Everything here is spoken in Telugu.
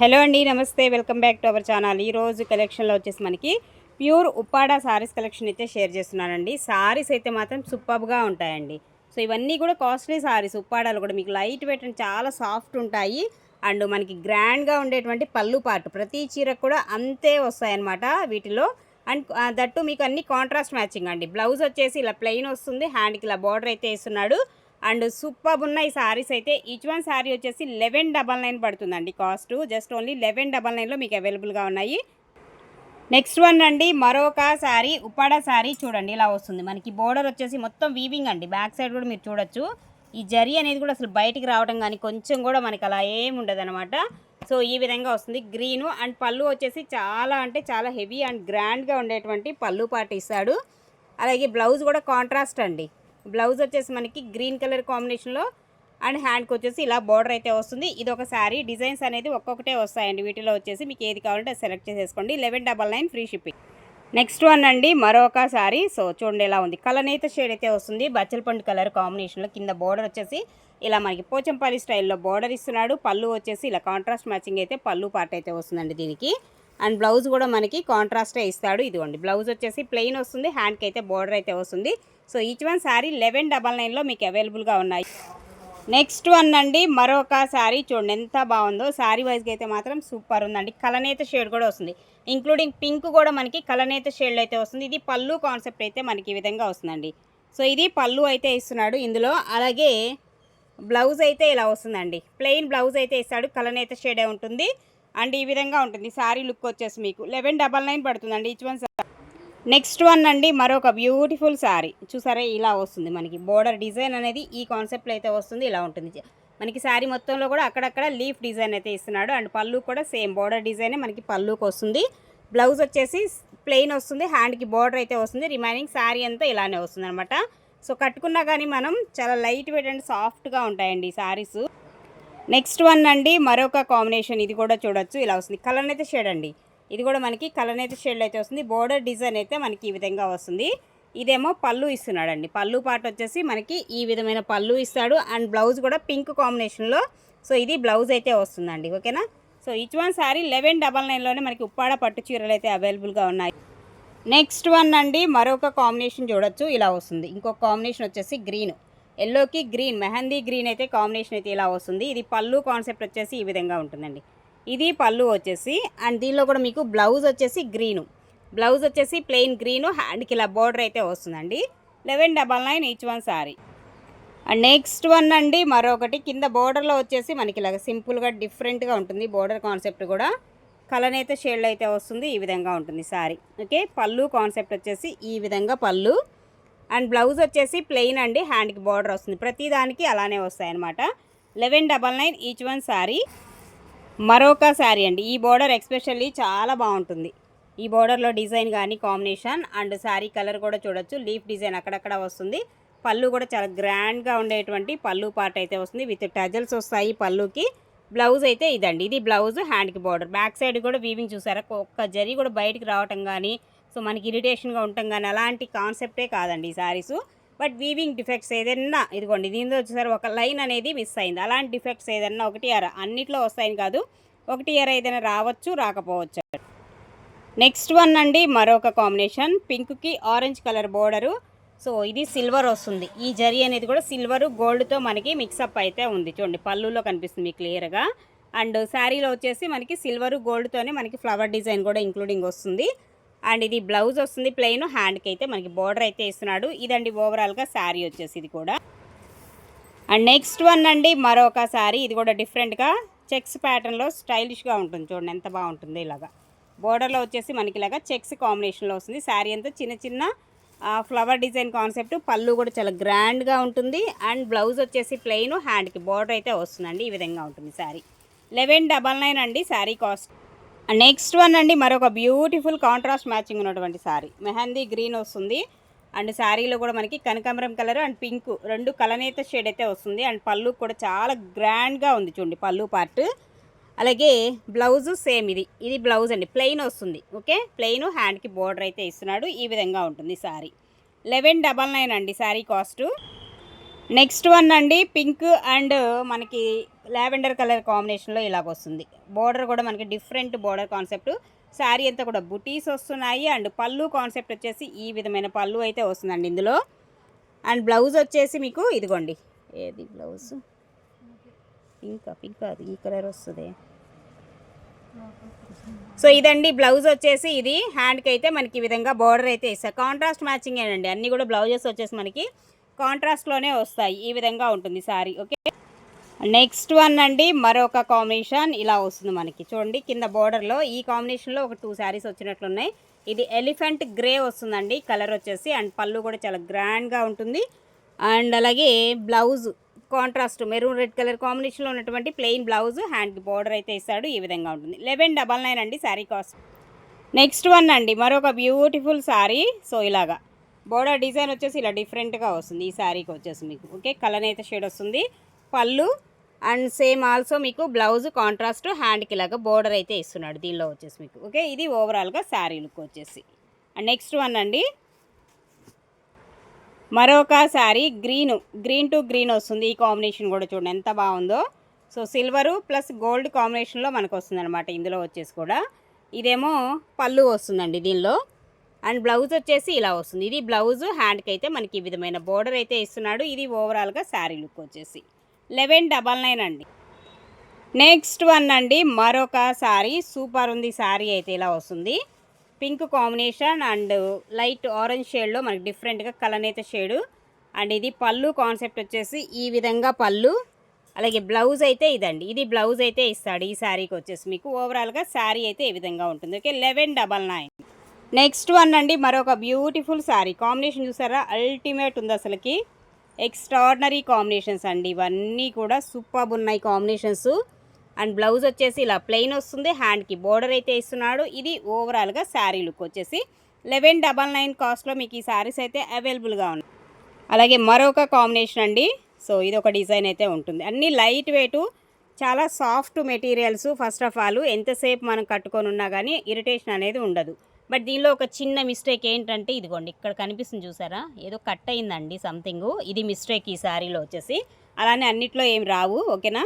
హలో అండి నమస్తే. Welcome back to our channel. ఈ రోజు కలెక్షన్లో వచ్చేసి మనకి ప్యూర్ ఉప్పాడ సారీస్ కలెక్షన్ అయితే షేర్ చేస్తున్నానండి. సారీస్ అయితే మాత్రం సూపర్గా ఉంటాయండి. సో ఇవన్నీ కూడా కాస్ట్లీ సారీస్. ఉప్పాడాలు కూడా మీకు లైట్ వెయిట్ అండ్ చాలా సాఫ్ట్ ఉంటాయి. అండ్ మనకి గ్రాండ్గా ఉండేటువంటి పళ్ళు పాటు ప్రతి చీరకు కూడా అంతే వస్తాయన్నమాట వీటిలో. అండ్ దట్టు మీకు అన్ని కాంట్రాస్ట్ మ్యాచింగ్ అండి. బ్లౌజ్ వచ్చేసి ఇలా ప్లెయిన్ వస్తుంది. హ్యాండ్కి ఇలా బార్డర్ అయితే వేస్తున్నాడు. అండ్ సూపర్ ఉన్న ఈ సారీస్ అయితే. ఈచ్ వన్ శారీ వచ్చేసి లెవెన్ డబల్ నైన్ పడుతుందండి cost. Just only eleven double నైన్లో మీకు అవైలబుల్గా ఉన్నాయి. నెక్స్ట్ వన్ అండి మరొక శారీ ఉప్పాడ శారీ చూడండి ఇలా వస్తుంది. మనకి బోర్డర్ వచ్చేసి మొత్తం వీవింగ్ అండి. బ్యాక్ సైడ్ కూడా మీరు చూడొచ్చు. ఈ జరీ అనేది కూడా అసలు బయటికి రావడం కానీ కొంచెం కూడా మనకి అలా ఏం ఉండదు అనమాట సో ఈ విధంగా వస్తుంది. గ్రీను అండ్ పళ్ళు వచ్చేసి చాలా అంటే చాలా హెవీ అండ్ గ్రాండ్గా ఉండేటువంటి పళ్ళు పాట ఇస్తాడు అలాగే బ్లౌజ్ కూడా కాంట్రాస్ట్ అండి. బ్లౌజ్ వచ్చేసి మనకి గ్రీన్ కలర్ కాంబినేషన్లో అండ్ హ్యాండ్కి వచ్చేసి ఇలా బార్డర్ అయితే వస్తుంది. ఇది ఒక శారీ డిజైన్స్ అనేది ఒక్కొక్కటే వస్తాయండి. వీటిలో వచ్చేసి మీకు ఏది కావాలంటే అది సెలెక్ట్ చేసేసుకోండి. Eleven double nine free shipping next one అండి మరొక శారీ సో చూడండి ఎలా ఉంది. కలనేత షేడ్ అయితే వస్తుంది. బచ్చలపండు కలర్ కాంబినేషన్లో కింద బార్డర్ వచ్చేసి ఇలా మనకి పోచంపల్లి స్టైల్లో బార్డర్ ఇస్తున్నాడు. పళ్ళు వచ్చేసి ఇలా కాంట్రాస్ట్ మ్యాచింగ్ అయితే పళ్ళు పార్ట్ అయితే వస్తుందండి దీనికి. అండ్ బ్లౌజ్ కూడా మనకి కాంట్రాస్టే ఇస్తాడు. ఇదిగోండి బ్లౌజ్ వచ్చేసి ప్లెయిన్ వస్తుంది. హ్యాండ్కి అయితే బార్డర్ అయితే వస్తుంది. So each one saree eleven double నైన్లో మీకు అవైలబుల్గా ఉన్నాయి. నెక్స్ట్ వన్ అండి మరొక శారీ చూడండి ఎంత బాగుందో. శారీ వైజ్గా అయితే మాత్రం సూపర్ ఉందండి. కలనేత షేడ్ కూడా వస్తుంది. ఇంక్లూడింగ్ పింక్ కూడా మనకి కలనేత షేడ్ అయితే వస్తుంది. ఇది పళ్ళు కాన్సెప్ట్ అయితే మనకి ఈ విధంగా వస్తుందండి. సో ఇది పళ్ళు అయితే ఇస్తున్నాడు ఇందులో. అలాగే బ్లౌజ్ అయితే ఇలా వస్తుందండి. ప్లెయిన్ బ్లౌజ్ అయితే ఇస్తాడు. కలనేత షేడే ఉంటుంది. అండ్ ఈ విధంగా ఉంటుంది. శారీ లుక్ వచ్చేసి మీకు. లెవెన్ డబల్ నైన్ పడుతుందండి ఈచ్ వన్ నెక్స్ట్ వన్ అండి మరొక బ్యూటిఫుల్ శారీ చూసారా ఇలా వస్తుంది మనకి. బోర్డర్ డిజైన్ అనేది ఈ కాన్సెప్ట్లో అయితే వస్తుంది ఇలా ఉంటుంది. మనకి శారీ మొత్తంలో కూడా అక్కడక్కడ లీఫ్ డిజైన్ అయితే ఇస్తున్నాడు. అండ్ పళ్ళు కూడా సేమ్ బోర్డర్ డిజైనే మనకి పళ్ళుకి వస్తుంది. బ్లౌజ్ వచ్చేసి ప్లెయిన్ వస్తుంది హ్యాండ్కి బోర్డర్ అయితే వస్తుంది. రిమైనింగ్ శారీ అంతా ఇలానే వస్తుంది అనమాట సో కట్టుకున్నా కానీ మనం చాలా లైట్ వెయిట్ అండ్ సాఫ్ట్గా ఉంటాయండి ఈ శారీస్ నెక్స్ట్ వన్ అండి మరొక కాంబినేషన్ ఇది కూడా చూడొచ్చు. ఇలా వస్తుంది. కలర్ అయితే షేడ్ అండి. ఇది కూడా మనకి కలర్ అయితే షేడ్ అయితే వస్తుంది. బోర్డర్ డిజైన్ అయితే మనకి ఈ విధంగా వస్తుంది. ఇదేమో పళ్ళు ఇస్తున్నాడండి. పళ్ళు పాట వచ్చేసి మనకి ఈ విధమైన పళ్ళు ఇస్తాడు. అండ్ బ్లౌజ్ కూడా పింక్ కాంబినేషన్లో సో ఇది బ్లౌజ్ అయితే వస్తుందండి. ఓకేనా so which one sorry eleven double నైన్లోనే మనకి ఉప్పాడ పట్టు చీరలు అయితే అవైలబుల్గా ఉన్నాయి. నెక్స్ట్ వన్ అండి మరొక కాంబినేషన్ చూడొచ్చు. ఇలా వస్తుంది. ఇంకొక కాంబినేషన్ వచ్చేసి గ్రీన్ ఎల్లోకి గ్రీన్ మెహందీ గ్రీన్ అయితే కాంబినేషన్ అయితే ఇలా వస్తుంది. ఇది పళ్ళు కాన్సెప్ట్ వచ్చేసి ఈ విధంగా ఉంటుందండి. ఇది పళ్ళు వచ్చేసి అండ్ దీనిలో కూడా మీకు బ్లౌజ్ వచ్చేసి గ్రీను. బ్లౌజ్ వచ్చేసి ప్లెయిన్ గ్రీను హ్యాండ్కి ఇలా బోర్డర్ అయితే వస్తుందండి. Eleven double nine each one saree. And next one అండి మరొకటి. కింద బోర్డర్లో వచ్చేసి మనకి ఇలాగ సింపుల్గా డిఫరెంట్గా ఉంటుంది బోర్డర్ కాన్సెప్ట్ కూడా. కలనైతే షేడ్ అయితే వస్తుంది ఈ విధంగా ఉంటుంది సారీ. ఓకే పళ్ళు కాన్సెప్ట్ వచ్చేసి ఈ విధంగా పళ్ళు. అండ్ బ్లౌజ్ వచ్చేసి ప్లెయిన్ అండి హ్యాండ్కి బార్డర్ వస్తుంది. ప్రతి దానికి అలానే వస్తాయి అనమాట eleven double nine each one saree. మరొక శారీ అండి. ఈ బోర్డర్ ఎక్స్పెషల్లీ చాలా బాగుంటుంది. ఈ బోర్డర్లో డిజైన్ కానీ కాంబినేషన్ అండ్ శారీ కలర్ కూడా చూడొచ్చు. లీఫ్ డిజైన్ అక్కడక్కడ వస్తుంది. పళ్ళు కూడా చాలా గ్రాండ్గా ఉండేటువంటి పళ్ళు పార్ట్ అయితే వస్తుంది. విత్ టజల్స్ వస్తాయి పళ్ళుకి. బ్లౌజ్ అయితే ఇదండి. ఇది బ్లౌజ్ హ్యాండ్కి బార్డర్. బ్యాక్ సైడ్ కూడా వీవింగ్ చూసారా? ఒక్క జరీ కూడా బయటికి రావటం కానీ సో మనకి ఇరిటేషన్గా ఉండటం కానీ అలాంటి కాన్సెప్టే కాదండి ఈ శారీస్. బట్ వీవింగ్ డిఫెక్ట్స్ ఏదైనా ఇదిగోండి దీనిలో వచ్చేసరి ఒక లైన్ అనేది మిస్ అయింది. అలాంటి డిఫెక్ట్స్ ఏదైనా ఒకటి అర అన్నిట్లో వస్తాయని కాదు ఒకటి అర ఏదైనా రావచ్చు రాకపోవచ్చు. నెక్స్ట్ వన్ అండి మరొక కాంబినేషన్. పింక్కి ఆరెంజ్ కలర్ బోర్డరు. సో ఇది సిల్వర్ వస్తుంది. ఈ జరీ అనేది కూడా సిల్వర్ గోల్డ్తో మనకి మిక్సప్ అయితే ఉంది. చూడండి పళ్ళులో కనిపిస్తుంది మీకు క్లియర్గా. అండ్ శారీలో వచ్చేసి మనకి సిల్వర్ గోల్డ్తోనే మనకి ఫ్లవర్ డిజైన్ కూడా ఇంక్లూడింగ్ వస్తుంది. అండ్ ఇది బ్లౌజ్ వస్తుంది ప్లెయిన్ హ్యాండ్కి అయితే మనకి బార్డర్ అయితే ఇస్తున్నాడు. ఇదండి ఓవరాల్గా శారీ వచ్చేసి ఇది కూడా. అండ్ నెక్స్ట్ వన్ అండి మరొక శారీ. ఇది కూడా డిఫరెంట్గా చెక్స్ ప్యాటర్న్లో స్టైలిష్గా ఉంటుంది చూడండి ఎంత బాగుంటుంది ఇలాగా. బోర్డర్లో వచ్చేసి మనకి ఇలాగా చెక్స్ కాంబినేషన్లో వస్తుంది. శారీ అంతా చిన్న చిన్న ఫ్లవర్ డిజైన్ కాన్సెప్ట్. పళ్ళు కూడా చాలా గ్రాండ్గా ఉంటుంది. అండ్ బ్లౌజ్ వచ్చేసి ప్లెయిన్ హ్యాండ్కి బార్డర్ అయితే వస్తుందండి. ఈ విధంగా ఉంటుంది శారీ. లెవెన్ డబల్ నైన్ అండి శారీ కాస్ట్. నెక్స్ట్ వన్ అండి మరొక బ్యూటిఫుల్ కాంట్రాస్ట్ మ్యాచింగ్ ఉన్నటువంటి శారీ మెహందీ గ్రీన్ వస్తుంది. అండ్ శారీలో కూడా మనకి కనకాంబరం కలర్ అండ్ పింక్ రెండు కలనేత షేడ్ అయితే వస్తుంది. అండ్ పళ్ళు కూడా చాలా గ్రాండ్గా ఉంది చూడండి పళ్ళు పార్ట్ అలాగే బ్లౌజు సేమ్ ఇది. ఇది బ్లౌజ్ అండి. ప్లెయిన్ వస్తుంది. ఓకే ప్లెయిన్ హ్యాండ్కి బోర్డర్ అయితే ఇస్తున్నాడు. ఈ విధంగా ఉంటుంది శారీ లెవెన్ డబల్ నైన్ అండి శారీ కాస్ట్ నెక్స్ట్ వన్ అండి పింక్ అండ్ మనకి లావెండర్ కలర్ కాంబినేషన్లో ఇలాగ వస్తుంది. బోర్డర్ కూడా మనకి డిఫరెంట్ బోర్డర్ కాన్సెప్ట్. శారీ అంతా కూడా బుటీస్ వస్తున్నాయి. అండ్ పళ్ళు కాన్సెప్ట్ వచ్చేసి ఈ విధమైన పళ్ళు అయితే వస్తుందండి ఇందులో. అండ్ బ్లౌజ్ వచ్చేసి మీకు ఇదిగోండి. ఏది బ్లౌజ్? పింక్ పింక్ అది ఈ కలర్ వస్తుంది. సో ఇదండి బ్లౌజ్ వచ్చేసి ఇది. హ్యాండ్కి అయితే మనకి ఈ విధంగా బోర్డర్ అయితే ఇస్తారు కాంట్రాస్ట్ మ్యాచింగ్ అండి అన్నీ కూడా బ్లౌజెస్ వచ్చేసి మనకి కాంట్రాస్ట్లోనే వస్తాయి. ఈ విధంగా ఉంటుంది సారీ ఓకే? నెక్స్ట్ వన్ అండి మరొక కాంబినేషన్ ఇలా వస్తుంది మనకి. చూడండి కింద బోర్డర్లో ఈ కాంబినేషన్లో ఒక టూ శారీస్ వచ్చినట్లున్నాయి. ఇది ఎలిఫెంట్ గ్రే వస్తుందండి. కలర్ వచ్చేసి అండ్ పళ్ళు కూడా చాలా గ్రాండ్గా ఉంటుంది. అండ్ అలాగే blouse contrast maroon red colour కాంబినేషన్లో ఉన్నటువంటి ప్లెయిన్ బ్లౌజ్ హ్యాండ్కి బోర్డర్ అయితే ఇస్తాడు. ఈ విధంగా ఉంటుంది. లెవెన్ డబల్ నైన్ అండి శారీ కాస్ట్ నెక్స్ట్ వన్ అండి మరొక బ్యూటిఫుల్ శారీ సో ఇలాగా. బోర్డర్ డిజైన్ వచ్చేసి ఇలా డిఫరెంట్గా వస్తుంది. ఈ శారీకి వచ్చేసి మీకు. ఓకే కలర్ అయితే షేడ్ వస్తుంది. పళ్ళు అండ్ సేమ్ ఆల్సో మీకు బ్లౌజ్ కాంట్రాస్ట్ హ్యాండ్కి ఇలాగా బోర్డర్ అయితే ఇస్తున్నాడు దీనిలో వచ్చేసి మీకు. ఓకే? ఇది ఓవరాల్గా శారీ లుక్ వచ్చేసి. అండ్ నెక్స్ట్ వన్ అండి. మరొక saree green. Green to green వస్తుంది. ఈ కాంబినేషన్ కూడా చూడండి ఎంత బాగుందో. సో సిల్వరు ప్లస్ గోల్డ్ కాంబినేషన్లో మనకు వస్తుందన్నమాట ఇందులో వచ్చేసి కూడా. ఇదేమో పళ్ళు వస్తుందండి దీనిలో. అండ్ బ్లౌజ్ వచ్చేసి ఇలా వస్తుంది. ఇది బ్లౌజ్ హ్యాండ్కి అయితే మనకి ఈ విధమైన బోర్డర్ అయితే ఇస్తున్నాడు. ఇది ఓవరాల్గా శారీ లుక్ వచ్చేసి. లెవెన్ డబల్ నైన్ అండి. నెక్స్ట్ వన్ అండి మరొక శారీ సూపర్ ఉంది శారీ అయితే ఇలా వస్తుంది. Pink combination and light orange షేడ్లో మనకి డిఫరెంట్గా కలర్ అయితే షేడు అండ్ ఇది పళ్ళు కాన్సెప్ట్ వచ్చేసి ఈ విధంగా పళ్ళు అలాగే బ్లౌజ్ అయితే ఇదండి. ఇది బ్లౌజ్ అయితే ఇస్తాడు ఈ శారీకి వచ్చేసి మీకు. ఓవరాల్గా శారీ అయితే ఈ విధంగా ఉంటుంది. Okay eleven double nine. Next one అండి మరొక బ్యూటిఫుల్ శారీ కాంబినేషన్ చూసారా? అల్టిమేట్ ఉంది అసలుకి. ఎక్స్ట్రాడినరీ కాంబినేషన్స్ అండి. ఇవన్నీ కూడా సూపర్ ఉన్నాయి కాంబినేషన్స్. అండ్ బ్లౌజ్ వచ్చేసి ఇలా ప్లెయిన్ వస్తుంది. హ్యాండ్కి బోర్డర్ అయితే ఇస్తున్నాడు. ఇది ఓవరాల్గా శారీ లుక్ వచ్చేసి లెవెన్ డబల్ నైన్ కాస్ట్లో మీకు ఈ శారీస్ అయితే అవైలబుల్గా ఉన్నాయి. అలాగే మరొక కాంబినేషన్ అండి. సో ఇది ఒక డిజైన్ అయితే ఉంటుంది. అన్నీ లైట్ వెయిట్ చాలా soft materials first of all. ఎంతసేపు మనం కట్టుకొని ఉన్నా కానీ ఇరిటేషన్ అనేది ఉండదు. బట్ దీనిలో ఒక చిన్న మిస్టేక్ ఏంటంటే ఇదిగోండి ఇక్కడ కనిపిస్తుంది చూసారా? ఏదో కట్ అయిందండి సంథింగ్. ఇది మిస్టేక్ ఈ శారీలో వచ్చేసి. అలానే అన్నిట్లో ఏం రావు ఓకేనా?